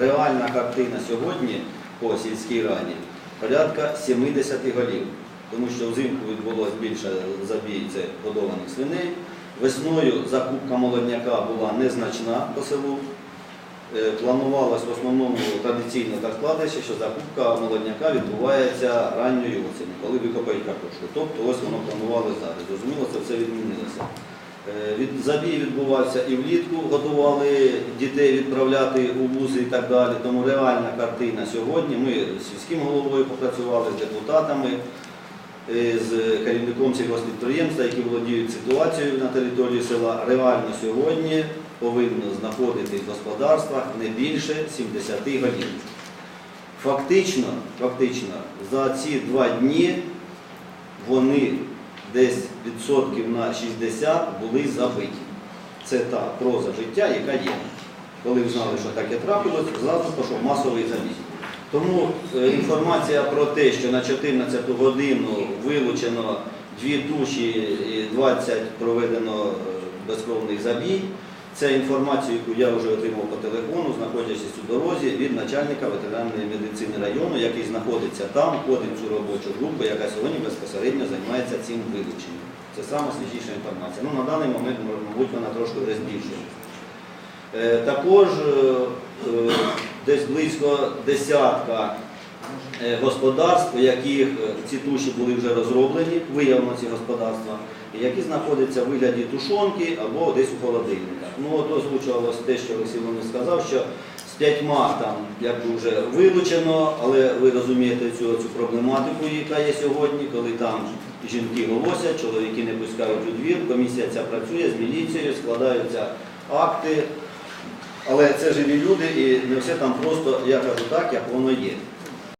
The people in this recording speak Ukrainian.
реальна картина сьогодні по сільській раді порядка 70 голів. Тому що взимку відбулося більше забій це годованих свиней. Весною закупка молодняка була незначна по селу. Е, Планувалось в основному традиційно так складається, що закупка молодняка відбувається ранньої осені, коли викопають картошку. Тобто ось воно планувалося зараз. Зрозуміло, це все відмінилося. Е, забій відбувався і влітку, готували дітей відправляти у вузи і так далі. Тому реальна картина сьогодні. Ми з сільським головою попрацювали з депутатами, е, з керівником сільгоспідприємства, які володіють ситуацією на території села. Реально сьогодні повинно знаходитись в господарствах не більше 70 голів. Фактично, фактично, за ці два дні вони десь відсотків на 60 були забиті. Це та проза життя, яка є. Коли знали, що таке трапилось, зразу пішов масовий забій. Тому е, інформація про те, що на 14 годину вилучено дві туші і 20 проведено е, безкровний забій, це інформація, яку я вже отримав по телефону, знаходячись у дорозі від начальника ветеринарної медицини району, який знаходиться там, входить в цю робочу групу, яка сьогодні безпосередньо займається цим вилученням. Це саме свіжіша інформація. Ну, на даний момент, мабуть, вона трошки вже збільшується. Е, Також е, е, десь близько десятка господарств, у яких е, ці туші були вже розроблені, виявлено ці господарства, які знаходяться в вигляді тушонки або десь у холодильниках. Ну от озвучувалося те, що Олексій Іванович сказав, що з п'ятьма там якби вже вилучено, але ви розумієте цю, цю проблематику, яка є сьогодні, коли там жінки голосять, чоловіки не пускають у двір, комісія ця працює з міліцією, складаються акти. Але це живі люди і не все там просто, я кажу так, як воно є.